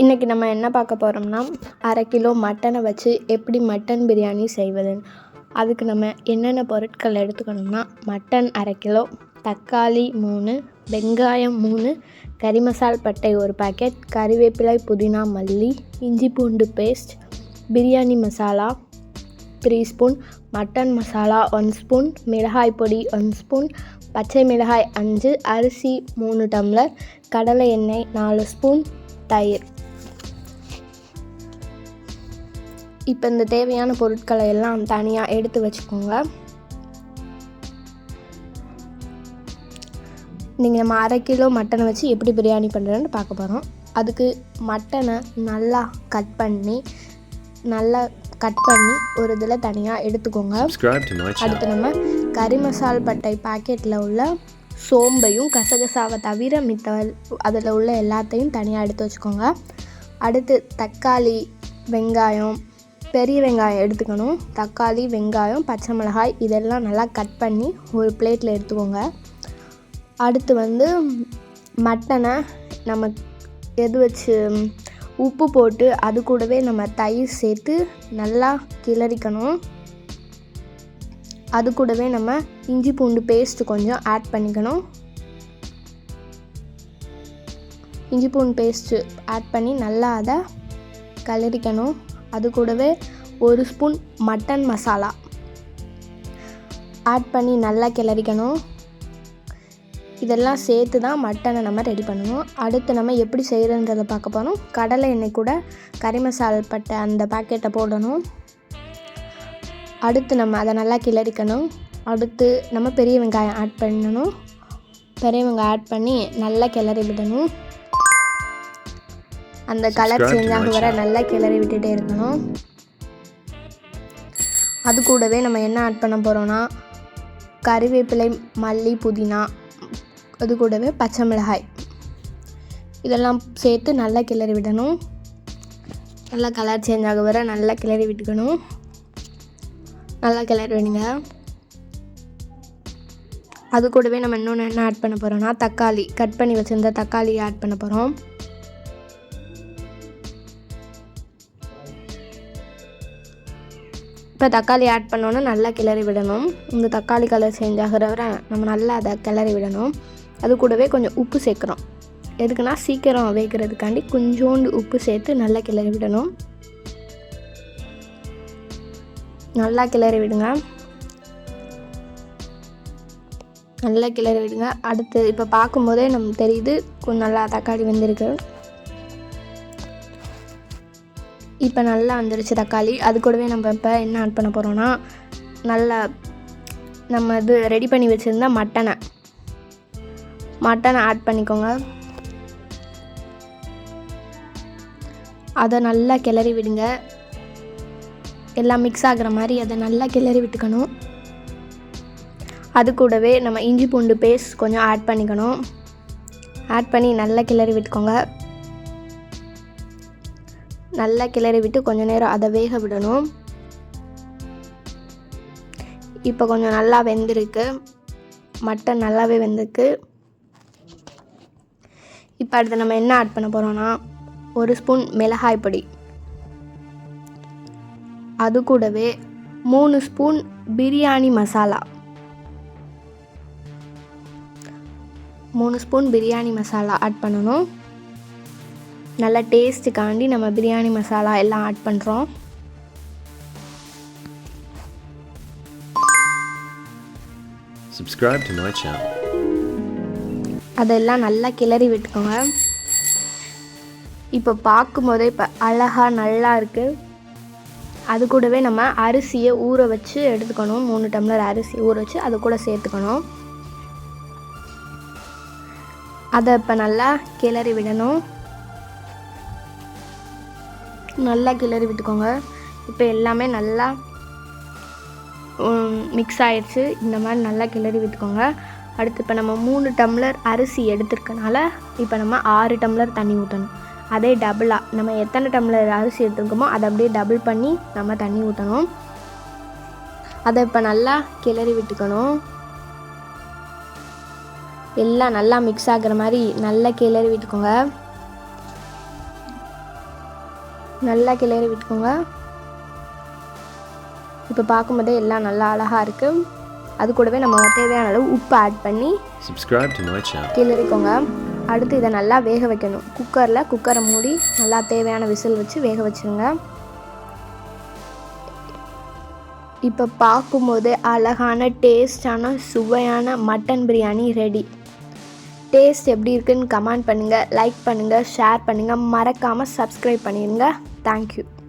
இன்றைக்கி நம்ம என்ன பார்க்க போகிறோம்னா அரை கிலோ மட்டனை வச்சு எப்படி மட்டன் பிரியாணி செய்வதுன்னு. அதுக்கு நம்ம என்னென்ன பொருட்கள் எடுத்துக்கணும்னா மட்டன் அரை கிலோ தக்காளி மூணு வெங்காயம் மூணு கறி மசால் பட்டை ஒரு பாக்கெட் கறிவேப்பிலை புதினா மல்லி இஞ்சி பூண்டு paste biryani masala three spoon mutton masala one spoon மிளகாய் பொடி ஒன் ஸ்பூன் பச்சை மிளகாய் அஞ்சு அரிசி மூணு டம்ளர் கடலை எண்ணெய் நாலு ஸ்பூன் தயிர். இப்போ இந்த தேவையான பொருட்களை எல்லாம் தனியாக எடுத்து வச்சுக்கோங்க. நீங்கள் நம்ம அரை கிலோ மட்டனை வச்சு எப்படி பிரியாணி பண்ணுறேன்னு பார்க்க போகிறோம் அதுக்கு மட்டனை நல்லா கட் பண்ணி நல்லா கட் பண்ணி ஒரு இதில் தனியாக எடுத்துக்கோங்க. அடுத்து நம்ம கறி மசால் பட்டை பாக்கெட்டில் உள்ள சோம்பையும் கசகசாவை தவிர மித்த அதில் உள்ள எல்லாத்தையும் தனியாக எடுத்து வச்சுக்கோங்க. அடுத்து தக்காளி வெங்காயம் பெரிய வெங்காயம் எடுத்துக்கணும். தக்காளி வெங்காயம் பச்சை மிளகாய் இதெல்லாம் நல்லா கட் பண்ணி ஒரு பிளேட்டில் எடுத்துக்கோங்க. அடுத்து வந்து மட்டனை நம்ம எது வச்சு உப்பு போட்டு அது கூடவே நம்ம தயிர் சேர்த்து நல்லா கிளறிக்கணும். அது கூடவே நம்ம இஞ்சி பூண்டு பேஸ்ட் கொஞ்சம் ஆட் பண்ணிக்கணும். இஞ்சி பூண்டு பேஸ்ட்டு ஆட் பண்ணி நல்லா அதை கிளறிக்கணும். அது கூடவே ஒரு ஸ்பூன் மட்டன் மசாலா. ஆட் பண்ணி நல்லா கிளறிக்கணும். இதெல்லாம் சேர்த்து தான் மட்டனை நம்ம ரெடி பண்ணணும். அடுத்து நம்ம எப்படி செய்கிறன்றதை பார்க்க போகிறோம் கடலை எண்ணெய் கூட கறி மசால் பட்ட அந்த பாக்கெட்டை போடணும். அடுத்து நம்ம அதை நல்லா கிளறிக்கணும். அடுத்து நம்ம பெரிய வெங்காயம் ஆட் பண்ணணும். பெரிய வெங்காயம் ஆட் பண்ணி நல்லா கிளறி விடணும். அந்த கலர் சேஞ்ச் ஆக வர. நல்லா கிளறி விட்டுட்டே இருக்கணும். அது கூடவே நம்ம என்ன ஆட் பண்ண போகிறோன்னா கறிவேப்பிலை மல்லி புதினா அது கூடவே பச்சை மிளகாய். இதெல்லாம் சேர்த்து நல்லா கிளறி விடணும். நல்லா கலர் சேஞ்ச் ஆக வர நல்லா கிளறி விட்டுக்கணும். நல்லா கிளறி விடுங்க. அது கூடவே நம்ம இன்னொன்று என்ன ஆட் பண்ண போகிறோம்னா தக்காளி. கட் பண்ணி வச்சுருந்த தக்காளி ஆட் பண்ண போகிறோம் இப்போ தக்காளி ஆட் பண்ணோன்னே நல்லா கிளறி விடணும். இந்த தக்காளி கலர் சேஞ்ச் ஆகிற வரை நம்ம நல்லா அதை கிளறி விடணும். அது கூடவே கொஞ்சம் உப்பு சேர்க்குறோம். எதுக்குன்னா சீக்கிரம் வேகிறதுக்காண்டி கொஞ்சோண்டு உப்பு சேர்த்து நல்லா கிளறி விடணும். நல்லா கிளறி விடுங்க. நல்லா கிளறி விடுங்க. அடுத்து இப்போ பார்க்கும்போதே நமக்கு தெரியுது கொஞ்சம் நல்லா தக்காளி வெந்திருக்கு. இப்போ நல்லா வந்துருச்சு தக்காளி. அது கூடவே நம்ம இப்போ என்ன ஆட் பண்ண போகிறோன்னா நல்லா நம்ம இது ரெடி பண்ணி வச்சுருந்தா மட்டனை. மட்டனை ஆட் பண்ணிக்கோங்க. அதை நல்லா கிளறி விடுங்க. எல்லாம் மிக்ஸ் ஆகுற மாதிரி அதை நல்லா கிளறி விட்டுக்கணும். அது கூடவே நம்ம இஞ்சி பூண்டு பேஸ்ட் கொஞ்சம் ஆட் பண்ணிக்கணும். ஆட் பண்ணி நல்லா கிளறி விட்டுக்கோங்க. நல்லா கிளறி விட்டு கொஞ்சம் நேரம் அதை வேக விடணும். இப்போ கொஞ்சம் நல்லா வெந்திருக்கு. மட்டன் நல்லாவே வெந்திருக்கு. இப்போ அடுத்து நம்ம என்ன ஆட் பண்ண போகிறோன்னா ஒரு ஸ்பூன் மிளகாய் பொடி. அது கூடவே மூணு ஸ்பூன் பிரியாணி மசாலா. மூணு ஸ்பூன் பிரியாணி மசாலா ஆட் பண்ணணும். நல்ல டேஸ்ட்டுக்காண்டி நம்ம பிரியாணி மசாலா எல்லாம் ஆட் பண்ணுறோம் Subscribe to my channel. அதெல்லாம் நல்லா கிளறி விட்டுக்கோங்க. இப்போ பார்க்கும்போதே இப்போ அழகாக நல்லா இருக்குது அது கூடவே நம்ம அரிசியை ஊற வச்சு எடுத்துக்கணும். மூணு டம்ளர் அரிசி ஊற வச்சு அது கூட சேர்த்துக்கணும். அதை இப்போ நல்லா கிளறி விடணும். நல்லா கிளறி விட்டுக்கோங்க. இப்போ எல்லாமே நல்லா மிக்ஸ் ஆயிடுச்சு. இந்த மாதிரி நல்லா கிளறி விட்டுக்கோங்க. அடுத்து இப்போ நம்ம மூணு டம்ளர் அரிசி எடுத்துருக்கனால இப்போ நம்ம ஆறு டம்ளர் தண்ணி ஊற்றணும் அதே டபுளாக நம்ம எத்தனை டம்ளர் அரிசி எடுத்துருக்கோமோ அதை அப்படியே டபுள் பண்ணி நம்ம தண்ணி ஊற்றணும் அதை இப்போ நல்லா கிளறி விட்டுக்கணும். எல்லாம் நல்லா மிக்ஸ் ஆகுற மாதிரி நல்லா கிளறி விட்டுக்கோங்க. நல்லா கிளறி விட்டுக்கோங்க. இப்போ பார்க்கும்போதே எல்லாம் நல்லா அழகாக இருக்குது அது கூடவே நம்ம தேவையான அளவு உப்பு ஆட் பண்ணி. கிளறிக்கோங்க. அடுத்து இதை நல்லா வேக வைக்கணும். குக்கரில் குக்கரை மூடி நல்லா தேவையான விசில் வச்சு வேக வச்சுருங்க. இப்போ பார்க்கும்போது அழகான டேஸ்டான சுவையான மட்டன் பிரியாணி ரெடி டேஸ்ட் எப்படி இருக்குன்னு கமெண்ட் பண்ணுங்கள் லைக் பண்ணுங்கள் ஷேர் பண்ணுங்கள் மறக்காமல் சப்ஸ்கிரைப் பண்ணிடுங்க Thank you.